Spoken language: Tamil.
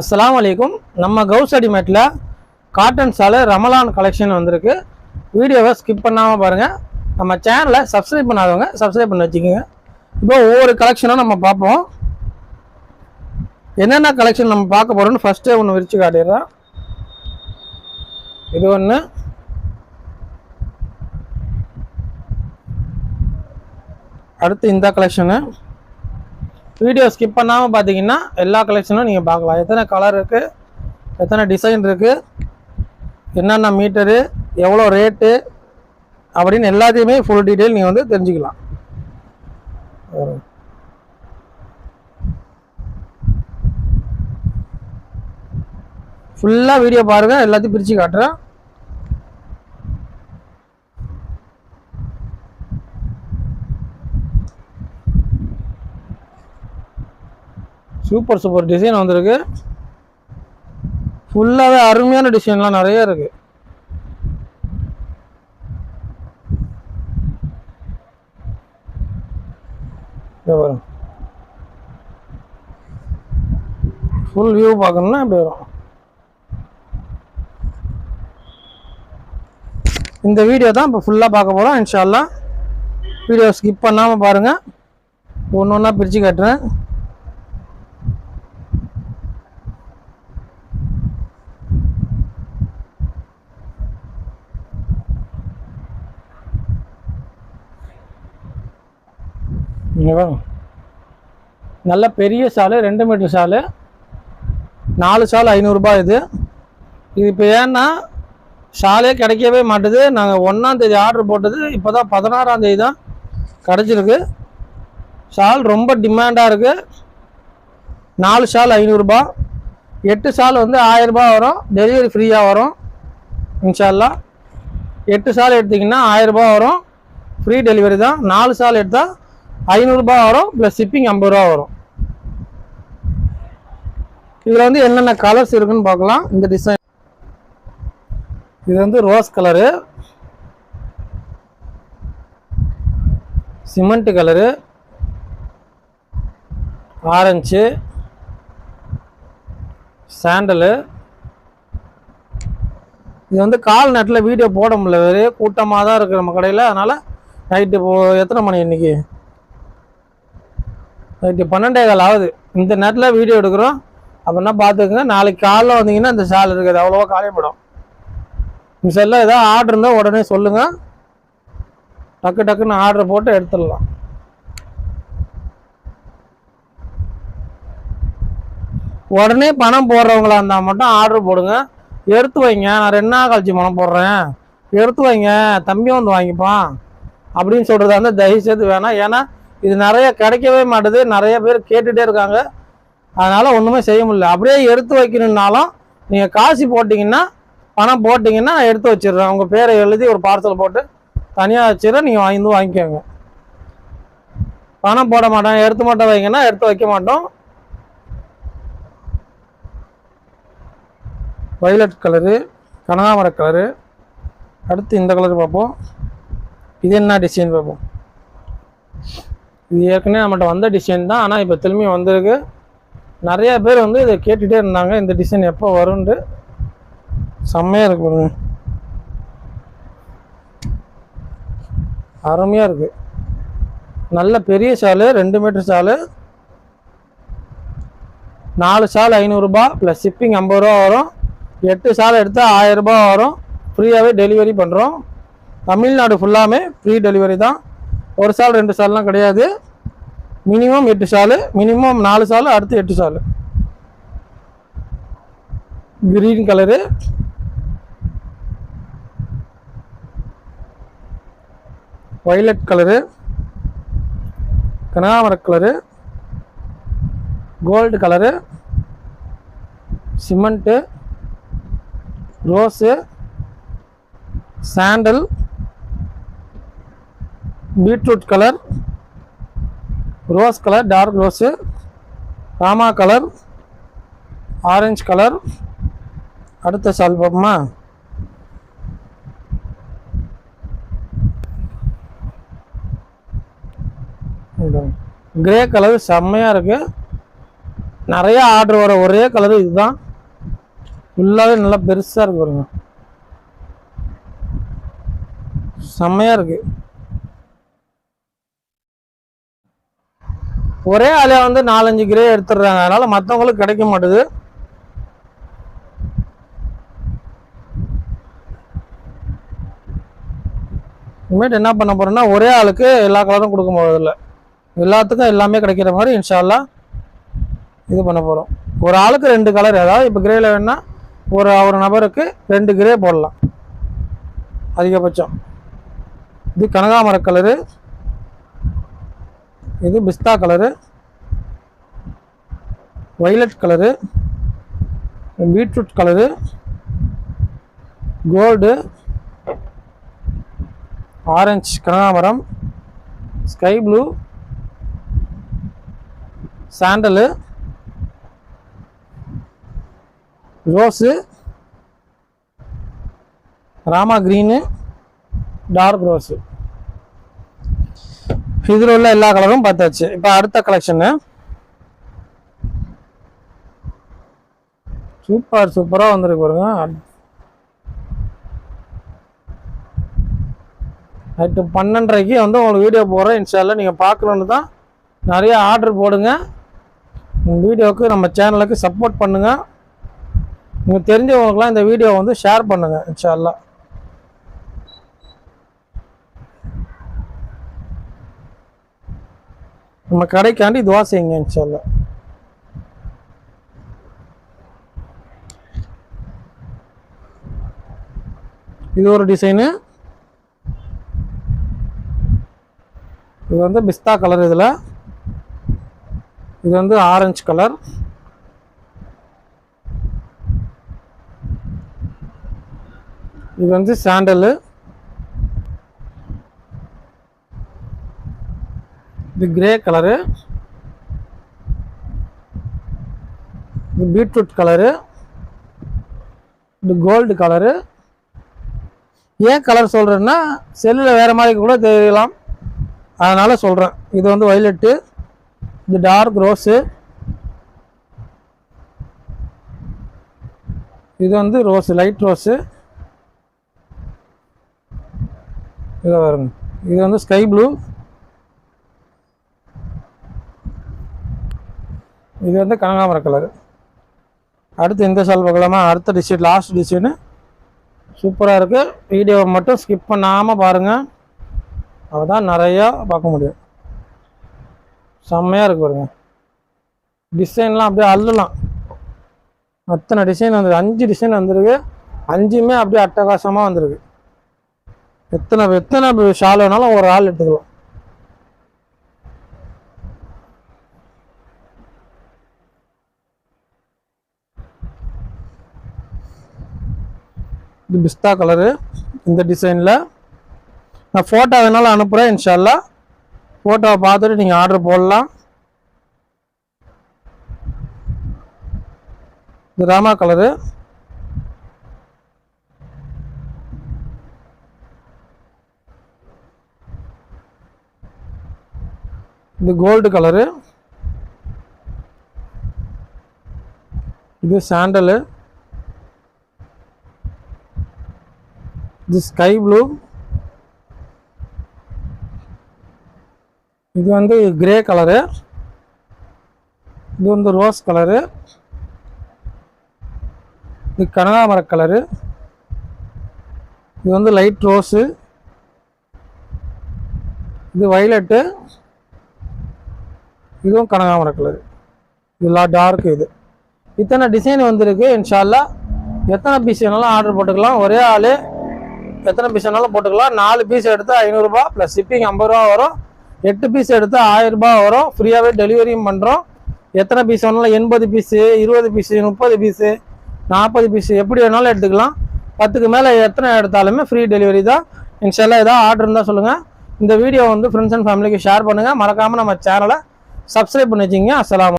அஸ்லாம் வலைக்கும் நம்ம கவுஸ் அடிமேட்டில் காட்டன் சாலை ரமலான் கலெக்ஷன் வந்திருக்கு. வீடியோவை ஸ்கிப் பண்ணாமல் பாருங்கள் நம்ம சேனலை சப்ஸ்கிரைப் பண்ணாதவங்க சப்ஸ்கிரைப் பண்ணி வச்சுக்கோங்க. இப்போ ஒவ்வொரு கலெக்ஷனும் நம்ம பார்ப்போம். என்னென்ன கலெக்ஷன் நம்ம பார்க்க போகிறோம்னு ஃபஸ்ட்டே ஒன்று விரித்து காட்டிடுறேன். இது ஒன்று அடுத்து இந்த கலெக்ஷனு வீடியோ ஸ்கிப் பண்ணாமல் பார்த்தீங்கன்னா எல்லா கலெக்ஷனும் நீங்கள் பார்க்கலாம். எத்தனை கலர் இருக்குது எத்தனை டிசைன் இருக்குது என்னென்ன மீட்டரு எவ்வளோ ரேட்டு அப்படின்னு எல்லாத்தையுமே ஃபுல் டீட்டெயில் நீங்கள் வந்து தெரிஞ்சுக்கலாம். ஃபுல்லாக வீடியோ பாருங்கள் எல்லாத்தையும் பிரித்து காட்டுறேன். சூப்பர் சூப்பர் டிசைன் வந்திருக்கு. ஃபுல்லாகவே அருமையான டிசைன்லாம் நிறைய இருக்கு. ஃபுல் வியூ பார்க்கணும்னா இப்படி வரும். இந்த வீடியோ தான் இப்போ ஃபுல்லாக பார்க்க போகிறோம் இன்ஷால்லாம் வீடியோ ஸ்கிப் பண்ணாமல் பாருங்கள் ஒன்று ஒன்றா பிரித்து கட்டுறேன். ஓகேவா? நல்ல பெரிய சாலு ரெண்டு மீட்டர் சாலு நாலு சால் ஐநூறுரூபா இது. இது இப்போ ஏன்னா ஷாலே கிடைக்கவே மாட்டுது. நாங்கள் ஒன்றாந்தேதி ஆர்டர் போட்டது இப்போ தான் பதினாறாந்தேதி தான் கிடச்சிருக்கு. ஷால் ரொம்ப டிமாண்டாக இருக்குது நாலு ஷால் ஐநூறுரூபா எட்டு ஷால் வந்து ஆயிரரூபா வரும். டெலிவரி ஃப்ரீயாக வரும் இன்ஷால்லா. எட்டு ஷால் எடுத்திங்கன்னா ஆயிரரூபா வரும். ஃப்ரீ டெலிவரி தான். நாலு ஷால் எடுத்தால் ஐநூறுரூபா வரும் ப்ளஸ் ஷிப்பிங் ஐம்பது ரூபா வரும். இதில் வந்து என்னென்ன கலர்ஸ் இருக்குன்னு பார்க்கலாம். இந்த டிசைன் இது வந்து rose colour cement colour orange sandal இது வந்து கால் நேரத்தில் வீடியோ போட முடியல. வேறு கூட்டமாக தான் இருக்குது நம்ம கடையில். அதனால் நைட்டு போ எத்தனை மணி இன்றைக்கி நேற்று பன்னெண்டே கால் ஆகுது இந்த நேரத்தில் வீடியோ எடுக்கிறோம். அப்படின்னா பார்த்துக்குங்க நாளைக்கு காலைல வந்தீங்கன்னா இந்த ஷால் இருக்குது. அவ்வளோவா காலைப்படும் இந்த செல்ல ஏதாவது ஆர்டர் இருந்தால் உடனே சொல்லுங்கள் டக்கு டக்குன்னு ஆர்டர் போட்டு எடுத்துடலாம். உடனே பணம் போடுறவங்களா இருந்தால் மட்டும் ஆர்டர் போடுங்க. எடுத்து வைங்க. நான் ரெண்டு நாள் கழிச்சு பணம் போடுறேன். எடுத்து வைங்க. தம்பியும் வந்து வாங்கிப்பான். அப்படின்னு சொல்கிறதா இருந்தால் தயவு செய்து வேணாம். ஏன்னா இது நிறைய கிடைக்கவே மாட்டுது. நிறைய பேர் கேட்டுகிட்டே இருக்காங்க. அதனால் ஒன்றுமே செய்ய முடியல. அப்படியே எடுத்து வைக்கணுன்னாலும் நீங்கள் காசு போட்டிங்கன்னா பணம் போட்டிங்கன்னா நான் எடுத்து வச்சிடுறேன். உங்கள் பேரை எழுதி ஒரு பார்சல் போட்டு தனியாக வச்சிடுறேன். நீங்கள் வாங்கி வந்து வாங்கிக்கோங்க. பணம் போட மாட்டேன் எடுத்து மட்டும் வைங்கன்னா எடுத்து வைக்க மாட்டோம். வைலட் கலரு கனகாமர கலரு அடுத்து இந்த கலர் பார்ப்போம். இது என்ன டிசைன் பார்ப்போம்? இது ஏற்கனவே நம்மகிட்ட வந்த டிசைன் தான் ஆனால் இப்போ திரும்பி வந்திருக்கு. நிறைய பேர் வந்து இதை கேட்டுகிட்டே இருந்தாங்க இந்த டிசைன் எப்போ வரும்ன்ட்டு செம்மையாக இருக்கு பாருங்க. அருமையாக இருக்குது நல்ல பெரிய சாலு ரெண்டு மீட்டர் சாலு நாலு சால் ஐநூறுரூபா ப்ளஸ் ஷிப்பிங் ஐம்பது ரூபா வரும். எட்டு சால் எடுத்தால் ஆயிரரூபா வரும். ஃப்ரீயாகவே டெலிவரி பண்ணுறோம் தமிழ்நாடு ஃபுல்லாமே ஃப்ரீ டெலிவரி தான். ஒரு சால் ரெண்டு சால்லாம் கிடையாது. மினிமம் எட்டு சாலு மினிமம் நாலு சாலு அடுத்து எட்டு சாலு. Green colour violet colour கனகாமர colour gold colour cement rose sandal beetroot colour rose colour dark rose Rama colour orange colour. அடுத்த சால் பார்ப்போமா? கிரே கலர் செம்மையாக இருக்குது நிறைய ஆர்டர் வர ஒரே கலர் இதுதான். ஃபுல்லாகவே நல்லா பெருசாக இருக்கு பாருங்க. செம்மையாக இருக்குது ஒரே ஆளே வந்து நாலஞ்சு கிரே எடுத்துடுறாங்க. அதனால மற்றவங்களுக்கு கிடைக்க மாட்டுது. இனிமேட்டு என்ன பண்ண போறோம்னா ஒரே ஆளுக்கு எல்லா கலரும் கொடுக்க போறதில்ல. எல்லாத்துக்கும் எல்லாமே கிடைக்கிற மாதிரி இன்ஷால்லா இது பண்ண போகிறோம் ஒரு ஆளுக்கு ரெண்டு கலர். ஏதாவது இப்போ கிரேல வேணா ஒரு ஒரு நபருக்கு ரெண்டு கிரே போடலாம். அதிகபட்சம். இது கனகாமர கலரு. இது பிஸ்தா colour. Violet colour. Beetroot colour. Gold. Orange கனகாமரம். Sky blue. Sandal. Rose. Rama green. Dark rose. இதில் உள்ள எல்லா கலரும் பார்த்தாச்சு. இப்போ அடுத்த கலெக்ஷனு சூப்பர் சூப்பராக வந்திருக்கு பாருங்க. நைட்டு பன்னெண்டரைக்கு வந்து உங்களுக்கு வீடியோ போடுறேன். இன்ஸ்டாவில் நீங்கள் பார்க்கணுன்னு தான் நிறைய ஆர்டர் போடுங்க. உங்கள் வீடியோவுக்கு நம்ம சேனலுக்கு சப்போர்ட் பண்ணுங்கள் நீங்கள் தெரிஞ்சவங்களுக்குலாம் இந்த வீடியோ வந்து ஷேர் பண்ணுங்கள் இன்ஷால்லா நம்ம கடைக்காண்டி துவா செய்யுங்க இன்ஷால்லா இது ஒரு டிசைனு இது வந்து பிஸ்தா கலர் இதில். இது வந்து ஆரஞ்சு கலர் இது வந்து சாண்டலு இது கிரே கலரு இது பீட்ரூட் கலரு இது கோல்டு கலரு ஏன் கலர் சொல்கிறேன்னா செல்லில் வேறு மாதிரி கூட தெரியலாம். அதனால் சொல்கிறேன் இது வந்து வைலட்டு இது டார்க் ரோஸு இது வந்து ரோஸு லைட் ரோஸு இதை வருங்க இது வந்து ஸ்கை ப்ளூ இது வந்து கனகாமர கலர் அடுத்து இந்த சால் பார்க்கலாமா? அடுத்த டிசைன் லாஸ்ட் டிசைனு சூப்பராக இருக்குது வீடியோவை மட்டும் ஸ்கிப் பண்ணாமல் பாருங்கள் அப்போ தான் நிறையா பார்க்க முடியும். செம்மையாக இருக்கு பாருங்க. டிசைன்லாம் அப்படியே அள்ளலாம். அத்தனை டிசைன் வந்துருக்கு அஞ்சு டிசைன் வந்திருக்கு. அஞ்சுமே அப்படியே அட்டகாசமாக வந்திருக்கு. எத்தனை எத்தனை ஷால் வேணாலும் ஒரு ஆள் எடுத்துக்கலாம். இது பிஸ்தா கலரு இந்த டிசைனில் நான் ஃபோட்டோ வேணாலும் அனுப்புகிறேன் இன்ஷால்லா. ஃபோட்டோவை பார்த்துட்டு நீங்கள் ஆர்டர் போடலாம். இது ராமா கலரு இது கோல்டு கலரு இது சாண்டலு இது ஸ்கை ப்ளூ இது வந்து கிரே கலரு இது வந்து ரோஸ் கலரு இது கனகாமர கலரு இது வந்து லைட் ரோஸு இது வைலட்டு இதுவும் கனகாமர கலரு இதெல்லாம் டார்க் இது. இத்தனை டிசைன் வந்திருக்கு இன்ஷால்லா எத்தனை பீஸ் வேணாலும் ஆர்டர் போட்டுக்கலாம். ஒரே ஆள் எத்தனை பீஸ் வேணாலும் போட்டுக்கலாம். நாலு பீஸ் எடுத்து ஐநூறுரூபா ப்ளஸ் ஷிப்பிங் ஐம்பது ரூபா வரும். எட்டு பீஸ் எடுத்து ஆயிரம் வரும். ஃப்ரீயாகவே டெலிவரியும் பண்ணுறோம் எத்தனை பீஸ் வேணாலும் எண்பது பீஸு இருபது பீஸு முப்பது பீஸு நாற்பது பீஸு எப்படி வேணாலும் எடுத்துக்கலாம். பத்துக்கு மேலே எத்தனை எடுத்தாலுமே ஃப்ரீ டெலிவரி தான். இன்ஷால்லா ஏதாவது ஆர்டர் இருந்தால் சொல்லுங்கள் இந்த வீடியோ வந்து ஃப்ரெண்ட்ஸ் அண்ட் ஃபேமிலிக்கு ஷேர் பண்ணுங்கள் மறக்காமல் நம்ம சேனலை சப்ஸ்கிரைப் பண்ணி வச்சிங்க அஸ்லாம்